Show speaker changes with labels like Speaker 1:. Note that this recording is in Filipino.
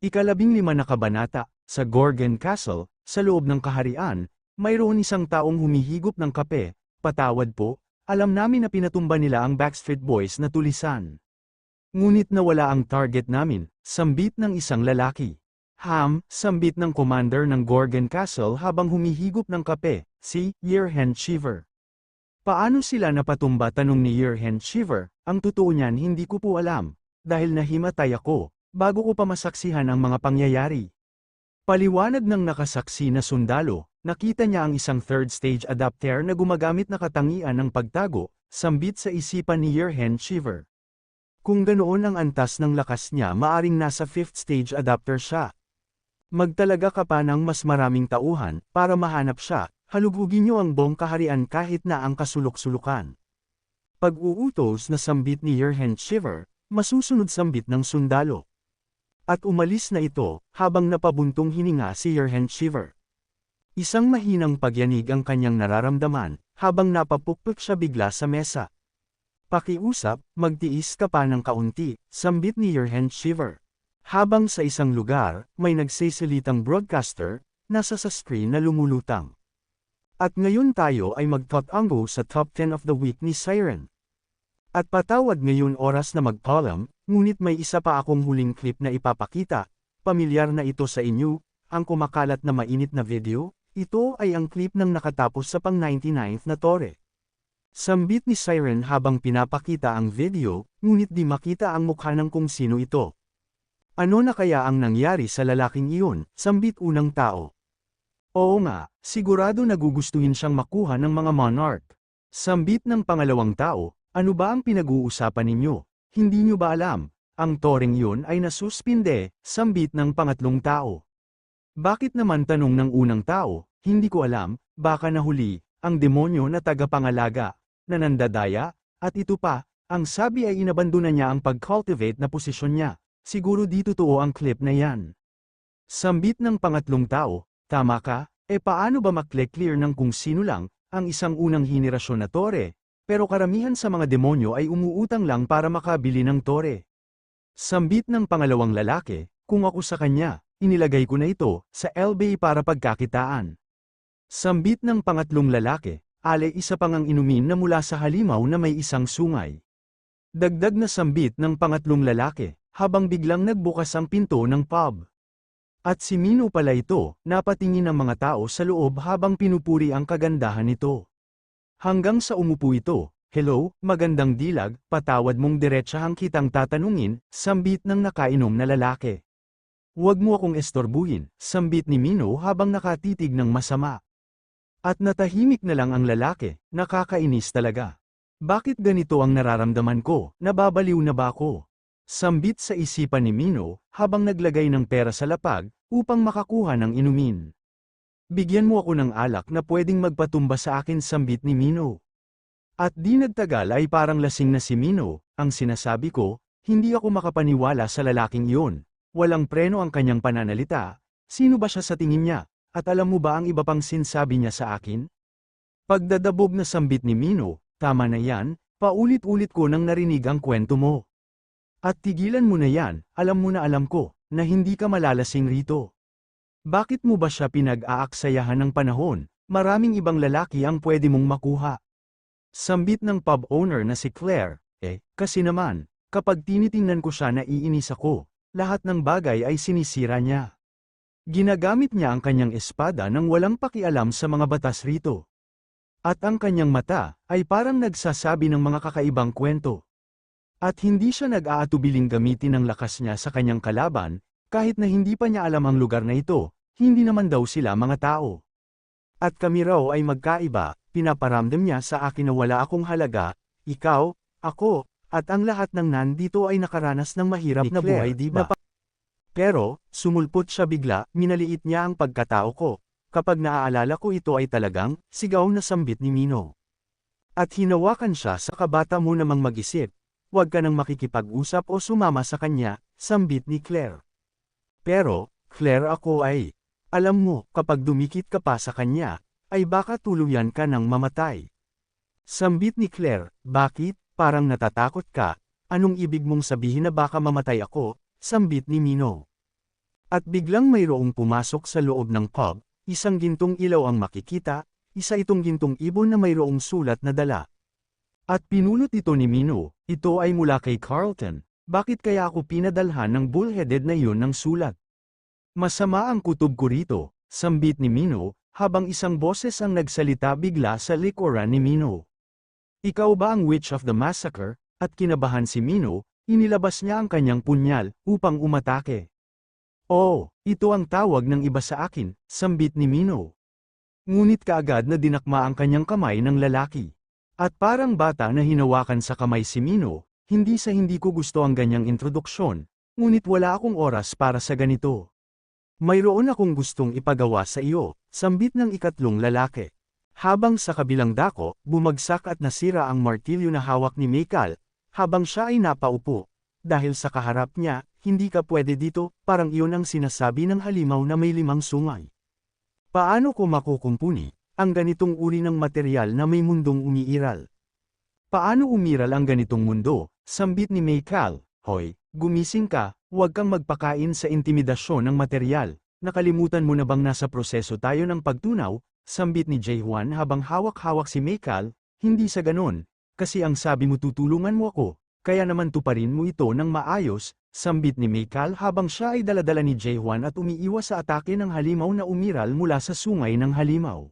Speaker 1: Ikalabing lima na kabanata, sa Gorgon Castle, sa loob ng kaharian, mayroon isang taong humihigop ng kape, patawad po, alam namin na pinatumba nila ang Backstreet Boys na tulisan. Ngunit nawala ang target namin, sambit ng isang lalaki. Ham, sambit ng commander ng Gorgon Castle habang humihigop ng kape, si Yearhand Shiver. Paano sila napatumba tanong ni Yearhand Shiver, ang totoo niyan hindi ko po alam, dahil nahimatay ako, bago ko pa masaksihan ang mga pangyayari. Paliwanag ng nakasaksi na sundalo, nakita niya ang isang third stage adapter na gumagamit na katangian ng pagtago, sambit sa isipan ni Yearhand Shiver. Kung ganoon ang antas ng lakas niya maaring nasa fifth stage adapter siya. Magtalaga ka pa ng mas maraming tauhan, para mahanap siya, halugugin niyo ang buong kaharian kahit na ang kasulok-sulukan. Pag-uutos na sambit ni Yearhand Shiver, masusunod sambit ng sundalo. At umalis na ito, habang napabuntong hininga si Yearhand Shiver. Isang mahinang pagyanig ang kanyang nararamdaman, habang napapukpok siya bigla sa mesa. Pakiusap, magtiis ka pa ng kaunti, sambit ni Yearhand Shiver. Habang sa isang lugar, may nagsisalitang broadcaster, nasa sa screen na lumulutang. At ngayon tayo ay magtatango sa top 10 of the week ni Siren. At patawad ngayon oras na magpalam, ngunit may isa pa akong huling clip na ipapakita, pamilyar na ito sa inyo, ang kumakalat na mainit na video, ito ay ang clip ng nakatapos sa pang 99th na tore. Sambit ni Siren habang pinapakita ang video, ngunit di makita ang mukha ng kung sino ito. Ano na kaya ang nangyari sa lalaking iyon, sambit unang tao? Oo nga, sigurado nagugustuhin siyang makuha ng mga monarch. Sambit ng pangalawang tao, ano ba ang pinag-uusapan ninyo? Hindi nyo ba alam? Ang toreng yun ay nasuspinde, sambit ng pangatlong tao. Bakit naman tanong ng unang tao, hindi ko alam, baka nahuli, ang demonyo na tagapangalaga, na nandadaya, at ito pa, ang sabi ay inabandona niya ang pag-cultivate na posisyon niya. Siguro di totoo ang clip na yan. Sambit ng pangatlong tao, tama ka, e paano ba makle-clear ng kung sino lang, ang isang unang henerasyon na tore, pero karamihan sa mga demonyo ay umuutang lang para makabili ng tore. Sambit ng pangalawang lalaki, kung ako sa kanya, inilagay ko na ito, sa LBA para pagkakitaan. Sambit ng pangatlong lalaki, ale isa pang ang inumin na mula sa halimaw na may isang sungay. Dagdag na sambit ng pangatlong lalaki, habang biglang nagbukas ang pinto ng pub. At si Mino pala ito, napatingin ng mga tao sa loob habang pinupuri ang kagandahan nito. Hanggang sa umupo ito, Hello, magandang dilag, patawad mong diretsahang kitang tatanungin, sambit ng nakainom na lalaki. Huwag mo akong estorbuhin, sambit ni Mino habang nakatitig ng masama. At natahimik na lang ang lalaki, nakakainis talaga. Bakit ganito ang nararamdaman ko, nababaliw na ba ako? Sambit sa isipan ni Mino, habang naglagay ng pera sa lapag, upang makakuha ng inumin. Bigyan mo ako ng alak na pwedeng magpatumba sa akin sambit ni Mino. At di nagtagal ay parang lasing na si Mino, ang sinasabi ko, hindi ako makapaniwala sa lalaking iyon. Walang preno ang kanyang pananalita, sino ba siya sa tingin niya, at alam mo ba ang iba pang sinsabi niya sa akin? Pagdadabog na sambit ni Mino, tama na yan, paulit-ulit ko nang narinig ang kwento mo. At tigilan mo na yan, alam mo na alam ko, na hindi ka malalasing rito. Bakit mo ba siya pinag-aaksayahan ng panahon, maraming ibang lalaki ang pwede mong makuha. Sambit ng pub owner na si Claire, eh, kasi naman, kapag tinitingnan ko siya naiinis ako, lahat ng bagay ay sinisira niya. Ginagamit niya ang kanyang espada nang walang pakialam sa mga batas rito. At ang kanyang mata, ay parang nagsasabi ng mga kakaibang kwento. At hindi siya nag-aatubiling gamitin ang lakas niya sa kanyang kalaban, kahit na hindi pa niya alam ang lugar na ito, hindi naman daw sila mga tao. At kami raw ay magkaiba, pinaparamdam niya sa akin na wala akong halaga, ikaw, ako, at ang lahat ng nandito ay nakaranas ng mahirap
Speaker 2: Ni
Speaker 1: na buhay di ba? Pero, sumulpot siya bigla, minaliit niya ang pagkatao ko. Kapag naaalala ko ito ay talagang, sigaw na sambit ni Mino. At hinawakan siya sa kabata mo namang mag-isip, huwag ka nang makikipag-usap o sumama sa kanya, sambit ni Claire. Pero, Claire ako ay, alam mo, kapag dumikit ka pa sa kanya, ay baka tuluyan ka ng mamatay. Sambit ni Claire, bakit, parang natatakot ka, anong ibig mong sabihin na baka mamatay ako, sambit ni Mino. At biglang mayroong pumasok sa loob ng pub, isang gintong ilaw ang makikita, isa itong gintong ibon na mayroong sulat na dala. At pinulot ito ni Mino, ito ay mula kay Carlton, bakit kaya ako pinadalhan ng bullheaded na iyon ng sulat? Masama ang kutob ko rito, sambit ni Mino, habang isang boses ang nagsalita bigla sa likuran ni Mino. Ikaw ba ang witch of the massacre? At kinabahan si Mino, inilabas niya ang kanyang punyal, upang umatake. Oh, ito ang tawag ng iba sa akin, sambit ni Mino. Ngunit kaagad na dinakma ang kanyang kamay ng lalaki. At parang bata na hinawakan sa kamay si Mino, hindi sa hindi ko gusto ang ganyang introduksyon, ngunit wala akong oras para sa ganito. Mayroon akong gustong ipagawa sa iyo, sambit ng ikatlong lalaki. Habang sa kabilang dako, bumagsak at nasira ang martilyo na hawak ni Mikal, habang siya ay napaupo. Dahil sa kaharap niya, hindi ka pwede dito, parang iyon ang sinasabi ng halimaw na may limang sungay. Paano ko makukumpuni ang ganitong uri ng material na may mundong umiiral? Paano umiral ang ganitong mundo? Sambit ni Mikal, Hoy, gumising ka, huwag kang magpakain sa intimidasyon ng material. Nakalimutan mo na bang nasa proseso tayo ng pagtunaw? Sambit ni Juan habang hawak-hawak si Mikal, hindi sa ganon, kasi ang sabi mo tutulungan mo ako, kaya naman tuparin mo ito ng maayos, sambit ni Mikal habang siya ay daladala ni Juan at umiiwas sa atake ng halimaw na umiral mula sa sungay ng halimaw.